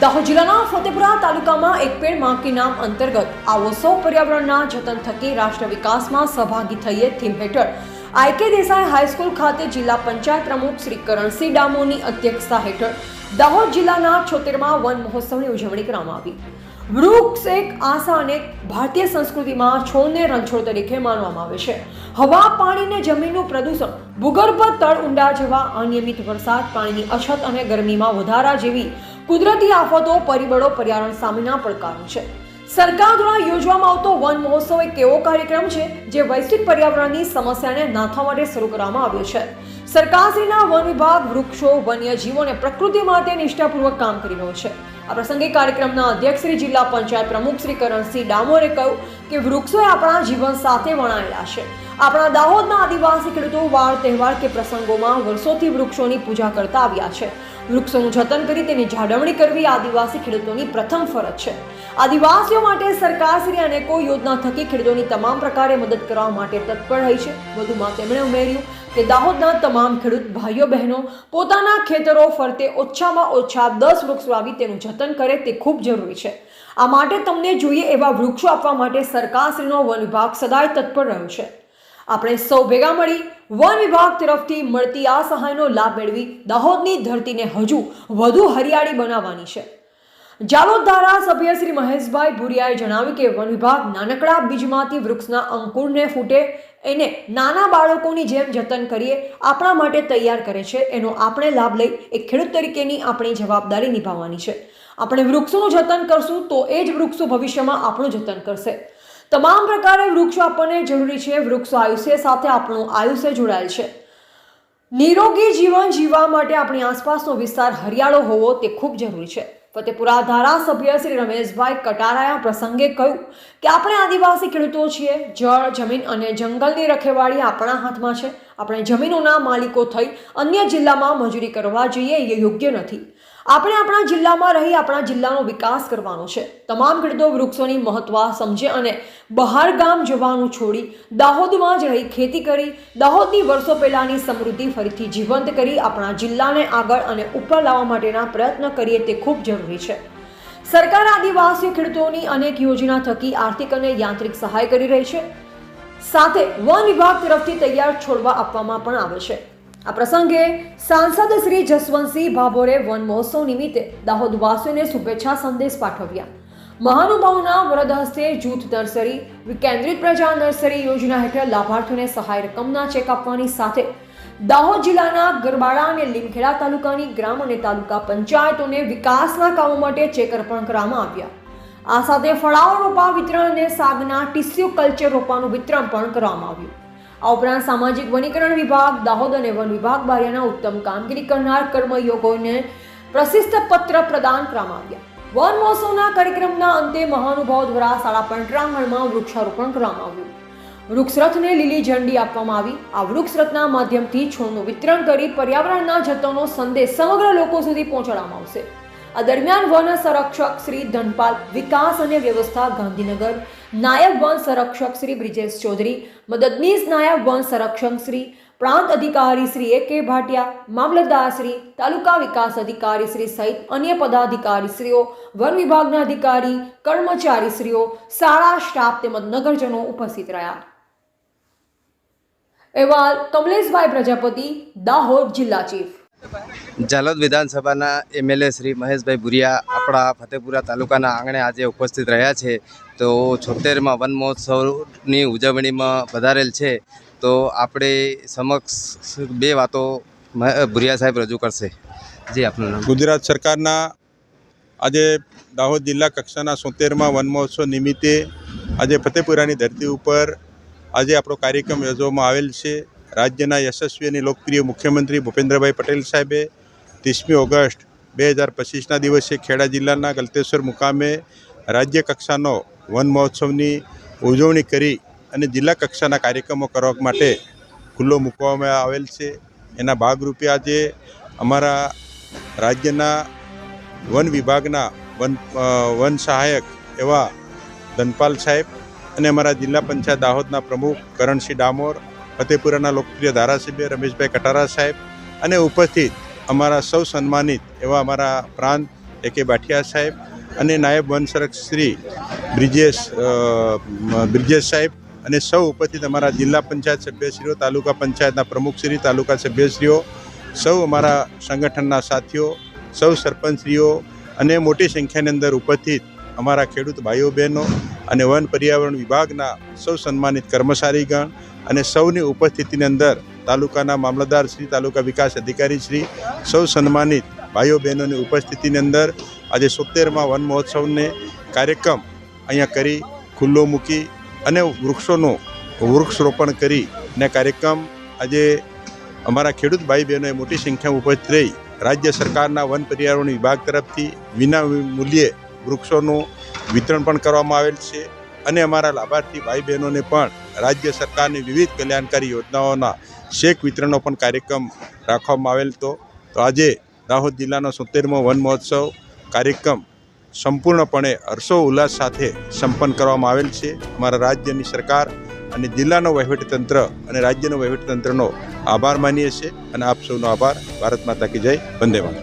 દાહોદ જિલ્લાના ફતેપુરા તાલુકામાં એક પેડમાં નામ અંતર્ગત આવો પર્યાવરણના જતન થકી રાષ્ટ્ર વિકાસમાં સહભાગી થઈએ થીમ હેઠળ. આઈકે દેસાઈ હાઈસ્કૂલ ખાતે જિલ્લા પંચાયત પ્રમુખ શ્રી કરણસિંહ ડામોની અધ્યક્ષતા હેઠળ દાહોદ જિલ્લાના છોતેરમાં વન મહોત્સવની ઉજવણી કરવામાં આવી. વૃક્ષ એક આશા અને ભારતીય સંસ્કૃતિમાં છોડને રણછોડ તરીકે માનવામાં આવે છે. હવા પાણીને જમીનનું પ્રદૂષણ, ભૂગર્ભ, તળ, ઊંડા જેવા, અનિયમિત વરસાદ, પાણીની અછત અને ગરમીમાં વધારા જેવી કુદરતી આફતો, પરિબળો, પર્યાવરણ સામેના પડકારો છે. સરકાર દ્વારા યોજવામાં આવતો વન મહોત્સવ એક એવો કાર્યક્રમ છે જે વૈશ્વિક પર્યાવરણની સમસ્યાને નાથવા માટે શરૂ કરવામાં આવ્યો છે. સરકારશ્રીના વન વિભાગ, વૃક્ષો, વન્યજીવો અને પ્રકૃતિ માટે નિષ્ઠાપૂર્વક કામ કરી રહ્યો છે. આ પ્રસંગે કાર્યક્રમના અધ્યક્ષ શ્રી જિલ્લા પંચાયત પ્રમુખ શ્રી કરણસિંહ ડામોરે કહ્યું કે વૃક્ષો આપણા જીવન સાથે વણાયેલા છે. આપણા દાહોદના આદિવાસી ખેડૂતો વાર તહેવાર કે પ્રસંગોમાં વર્ષોથી વૃક્ષોની પૂજા કરતા આવ્યા છે. વૃક્ષોનું જતન કરી તેની જાળવણી કરવી આદિવાસી ખેડૂતોની પ્રથમ ફરજ છે. આદિવાસીઓ માટે સરકારશ્રી અનેકો યોજના થકી ખેડૂતોની તમામ પ્રકારે મદદ કરવા માટે તત્પર રહી છે. વધુમાં તેમણે ઉમેર્યું કે દાહોદના તમામ ખેડૂત ભાઈઓ બહેનો પોતાના ખેતરો ફરતે ઓછામાં ઓછા દસ વૃક્ષ વાવી તેનું જતન કરે તે ખૂબ જરૂરી છે. આ માટે તમને જોઈએ એવા વૃક્ષો આપવા માટે સરકારશ્રીનો વન વિભાગ સદાય તત્પર રહ્યો છે. આપણે સૌ ભેગા મળી વન વિભાગ તરફથી મળતી આ સહાયનો લાભ મેળવી દાહોદની ધરતીને હજુ વધુ હરિયાળી બનાવવાની છે. જાલોદ ધારાસભ્ય શ્રી મહેશભાઈ ભુરિયાએ જણાવ્યું કે વન વિભાગ નાનકડા બીજમાંથી વૃક્ષના અંકુરને ફૂટે, એને નાના બાળકોની જેમ જતન કરીએ, આપણા માટે તૈયાર કરે છે, એનો આપણે લાભ લઈ એક ખેડૂત તરીકેની આપણી જવાબદારી નિભાવવાની છે. આપણે વૃક્ષોનું જતન કરશું તો એ જ વૃક્ષો ભવિષ્યમાં આપણું જતન કરશે. તમામ પ્રકારે વૃક્ષો આપણને જરૂરી છે. વૃક્ષો આયુષ્ય સાથે આપણું આયુષ્ય જોડાયેલ છે. નિરોગી જીવન જીવવા માટે આપણી આસપાસનો વિસ્તાર હરિયાળો હોવો તે ખૂબ જરૂરી છે. ફતેપુરા ધારાસભ્ય શ્રી રમેશભાઈ કટારાએ આ પ્રસંગે કહ્યું કે, આપણે આદિવાસી ખેડૂતો છીએ. જળ, જમીન અને જંગલની રખેવાળી આપણા હાથમાં છે. આપણે જમીનોના માલિકો થઈ અન્ય જિલ્લામાં મજૂરી કરવા જઈએ એ યોગ્ય નથી. આપણે આપણા જિલ્લામાં રહી આપણા જિલ્લાનો વિકાસ કરવાનો છે. તમામ ખેડૂતો વૃક્ષોની મહત્વ સમજે અને બહાર ગામ જવાનું છોડી દાહોદમાં જ રહી ખેતી કરી, દાહોદની વર્ષો પહેલાંની સમૃદ્ધિ ફરીથી જીવંત કરી આપણા જિલ્લાને આગળ અને ઉપર લાવવા માટેના પ્રયત્ન કરીએ તે ખૂબ જરૂરી છે. સરકાર આદિવાસી ખેડૂતોની અનેક યોજના થકી આર્થિક અને યાંત્રિક સહાય કરી રહી છે. સાથે વન વિભાગ તરફથી તૈયાર છોડવા આપવામાં પણ આવે છે. આ પ્રસંગે સાંસદ શ્રી જસવંતસિંહ ભાભોરે વન મહોત્સવ નિમિત્તે દાહોદવાસીઓને શુભેચ્છા સંદેશ પાઠવ્યા. મહાનુભાવોના વરદ હસ્તે જૂથ નર્સરી, વિકેન્દ્રિત પ્રજા નર્સરી યોજના હેઠળ લાભાર્થીઓને સહાય રકમના ચેક આપવાની સાથે દાહોદ જિલ્લાના ગરબાડા અને લીમખેડા તાલુકાની ગ્રામ અને તાલુકા પંચાયતોને વિકાસના કામો માટે ચેક અર્પણ કરવામાં આવ્યા. આ સાથે ફળાઓ રોપા વિતરણ અને સાગના ટીસ્યુ કલ્ચર રોપાનું વિતરણ પણ કરવામાં આવ્યું. આ ઉપરાંત સામાજિક વનીકરણ વિભાગ, દાહોદ અને વન વિભાગ બારિયાના ઉત્તમ કામગીરી કરનાર કર્મયોગોને પ્રશિષ્ટ પત્ર પ્રદાન કરવામાં આવ્યા. વન મહોત્સવના કાર્યક્રમના અંતે મહાનુભાવ દ્વારા શાળા પંટરાંગણમાં વૃક્ષારોપણ કરવામાં આવ્યું. વૃક્ષરથને લીલી ઝંડી આપવામાં આવી. આ વૃક્ષરથના માધ્યમથી છોડનું વિતરણ કરી પર્યાવરણના જતનનો સંદેશ સમગ્ર લોકો સુધી પહોંચાડવામાં આવશે. આ દરમિયાન વન સંરક્ષક શ્રી ધનપાલ વિકાસ અને વ્યવસ્થા ગાંધીનગર, નાયબ વન સંરક્ષક શ્રી બ્રિજેશ ચૌધરી, મદદનીશ નાયબ વન સંરક્ષક શ્રી પ્રાંત અધિકારી શ્રી એ કે ભાટિયા, મામલતદાર શ્રી તાલુકા વિકાસ અધિકારી શ્રી સહિત અન્ય પદાધિકારીશ્રીઓ, વન વિભાગના અધિકારી, કર્મચારીશ્રીઓ, શાળા સ્ટાફ તેમજ નગરજનો ઉપસ્થિત રહ્યા. અહેવાલ કમલેશભાઈ પ્રજાપતિ, દાહોદ જિલ્લા ચીફ. ઝાલોદ વિધાનસભાના એમએલએ શ્રી મહેશભાઈ ભુરિયા આપણા ફતેપુરા તાલુકાના આંગણે આજે ઉપસ્થિત રહ્યા છે. તો છોતેરમાં વન મહોત્સવની ઉજવણીમાં વધારેલ છે. તો આપણે સમક્ષ બે વાતો ભુરિયા સાહેબ રજૂ કરશે. જી, આપનું નામ. ગુજરાત સરકારના આજે દાહોદ જિલ્લા કક્ષાના સોતેરમાં વન મહોત્સવ નિમિત્તે આજે ફતેપુરાની ધરતી ઉપર આજે આપણો કાર્યક્રમ યોજવામાં આવેલ છે. રાજ્યના યશસ્વી અને લોકપ્રિય મુખ્યમંત્રી ભૂપેન્દ્રભાઈ પટેલ સાહેબે ત્રીસમી ઓગસ્ટ બે હજાર પચીસના દિવસે ખેડા જિલ્લાના ગલતેશ્વર મુકામે રાજ્ય કક્ષાનો વન મહોત્સવની ઉજવણી કરી અને જિલ્લા કક્ષાના કાર્યક્રમો કરવા માટે ખુલ્લો મૂકવામાં આવેલ છે. એના ભાગરૂપે આજે અમારા રાજ્યના વન વિભાગના વન વન સહાયક એવા ધનપાલ સાહેબ અને અમારા જિલ્લા પંચાયત દાહોદના પ્રમુખ કરણસિંહ ડામોર, ફતેપુરાના લોકપ્રિય ધારાસભ્ય રમેશભાઈ કટારા સાહેબ અને ઉપસ્થિત અમારા સૌ સન્માનિત એવા અમારા પ્રાંત એ કે બાઠિયા સાહેબ અને નાયબ વનસરક્ષ શ્રી બ્રિજેશ બ્રિજેશ સાહેબ અને સૌ ઉપસ્થિત અમારા જિલ્લા પંચાયત સભ્યશ્રીઓ, તાલુકા પંચાયતના પ્રમુખશ્રી, તાલુકા સભ્યશ્રીઓ, સૌ અમારા સંગઠનના સાથીઓ, સૌ સરપંચશ્રીઓ અને મોટી સંખ્યાની અંદર ઉપસ્થિત અમારા ખેડૂત ભાઈઓ બહેનો અને વન પર્યાવરણ વિભાગના સૌ સન્માનિત કર્મચારીગણ અને સૌની ઉપસ્થિતિની અંદર તાલુકાના મામલતદાર શ્રી, તાલુકા વિકાસ અધિકારી શ્રી, સૌ સન્માનિત ભાઈઓ બહેનોની ઉપસ્થિતિની અંદર આજે સોતેરમાં વન મહોત્સવને કાર્યક્રમ અહીંયા કરી ખુલ્લો મૂકી અને વૃક્ષોનું વૃક્ષરોપણ કરી ને કાર્યક્રમ આજે અમારા ખેડૂત ભાઈ બહેનોએ મોટી સંખ્યામાં ઉપસ્થિત રહી. રાજ્ય સરકારના વન પર્યાવરણ વિભાગ તરફથી વિના મૂલ્યે વૃક્ષોનું વિતરણ પણ કરવામાં આવેલ છે અને અમારા લાભાર્થી ભાઈ બહેનોને પણ રાજ્ય સરકારની વિવિધ કલ્યાણકારી યોજનાઓના શેક વિતરણનો પણ કાર્યક્રમ રાખવામાં આવેલ હતો તો આજે દાહોદ જિલ્લાનો સોતેરમો વન મહોત્સવ કાર્યક્રમ સંપૂર્ણપણે હર્ષો ઉલ્લાસ સાથે સંપન્ન કરવામાં આવેલ છે. અમારા રાજ્યની સરકાર અને જિલ્લાનો વહીવટીતંત્ર અને રાજ્યનો વહીવટીતંત્રનો આભાર માનીએ છીએ. અને આપ સૌનો આભાર. ભારત માતા કી જય. વંદે માતરમ.